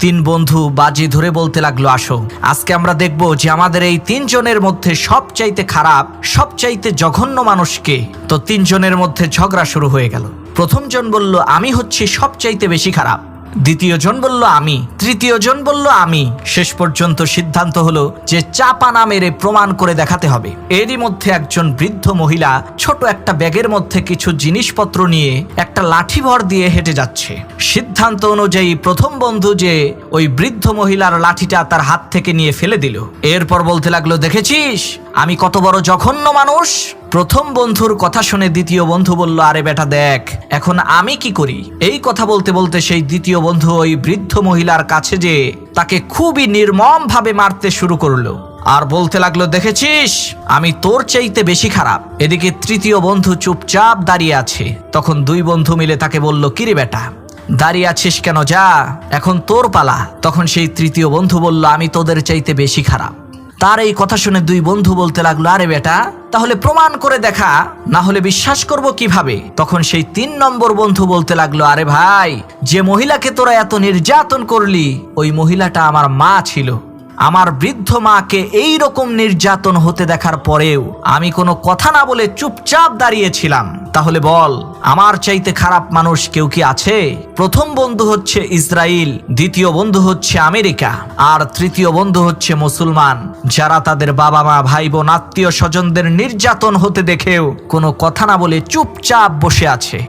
তিন বন্ধু বাজি ধরে বলতে লাগল, আসো। আজকে আমরা দেখব যে আমাদের এই তিনজনের মধ্যে সবচাইতে খারাপ, সবচাইতে জঘন্য মানুষকে তো তিনজনের মধ্যে ঝগড়া শুরু হয়ে গেল। প্রথম জন বলল, আমি হচ্ছি সবচাইতে বেশি খারাপ। দ্বিতীয় জন বলল, আমি। তৃতীয় জন বলল, আমি। শেষ পর্যন্ত সিদ্ধান্ত হলো যে চাপা না মেরে প্রমাণ করে দেখাতে হবে। এরই মধ্যে একজন বৃদ্ধ মহিলা ছোট একটা ব্যাগের মধ্যে কিছু জিনিসপত্র নিয়ে একটা লাঠি ভর দিয়ে হেঁটে যাচ্ছে। সিদ্ধান্ত অনুযায়ী প্রথম বন্ধু যে ওই বৃদ্ধ মহিলার লাঠিটা তার হাত থেকে নিয়ে ফেলে দিল। এরপর বলতে লাগল, দেখেছিস? আমি কত বড় জঘন্য মানুষ? প্রথম বন্ধুর কথা শুনে দ্বিতীয় বন্ধু বলল, আরে বেটা, দেখ, এখন আমি কি করি? এই কথা বলতে বলতে সেই দ্বিতীয় বন্ধু ওই বৃদ্ধ মহিলার কাছে যে তাকে খুবই নির্মম ভাবে মারতে শুরু করল। আর বলতে লাগল, দেখেছিস? আমি তোর চাইতে বেশি খারাপ। এদিকে তৃতীয় বন্ধু চুপচাপ দাঁড়িয়ে আছে। তখন দুই বন্ধু মিলে তাকে বলল, কিরে বেটা, দাঁড়িয়ে আছিস কেন? যা, এখন তোর পালা। তখন সেই তৃতীয় বন্ধু বলল, আমি তোদের চাইতে বেশি খারাপ। তার এই কথা শুনে দুই বন্ধু বলতে লাগল, আরে বেটা, তাহলে প্রমাণ করে দেখা, না হলে বিশ্বাস করব কীভাবে? তখন সেই তিন নম্বর বন্ধু বলতে লাগল, আরে ভাই, যে মহিলাকে তোরা এত নির্যাতন করলি, ওই মহিলাটা আমার মা ছিল। আমার বৃদ্ধ মাকে এই রকম নির্যাতন হতে দেখার পরেও আমি কোনো কথা না বলে চুপচাপ দাঁড়িয়েছিলাম। তাহলে বল, আমার চাইতে খারাপ মানুষ কেউ কি আছে? প্রথম বন্ধু হচ্ছে ইসরায়েল দ্বিতীয় বন্ধু হচ্ছে আমেরিকা, আর তৃতীয় বন্ধু হচ্ছে মুসলমান। যারা তাদের বাবা মা ভাই বোন আত্মীয় স্বজনদের নির্যাতন হতে দেখেও কোনো কথা না বলে চুপচাপ বসে আছে।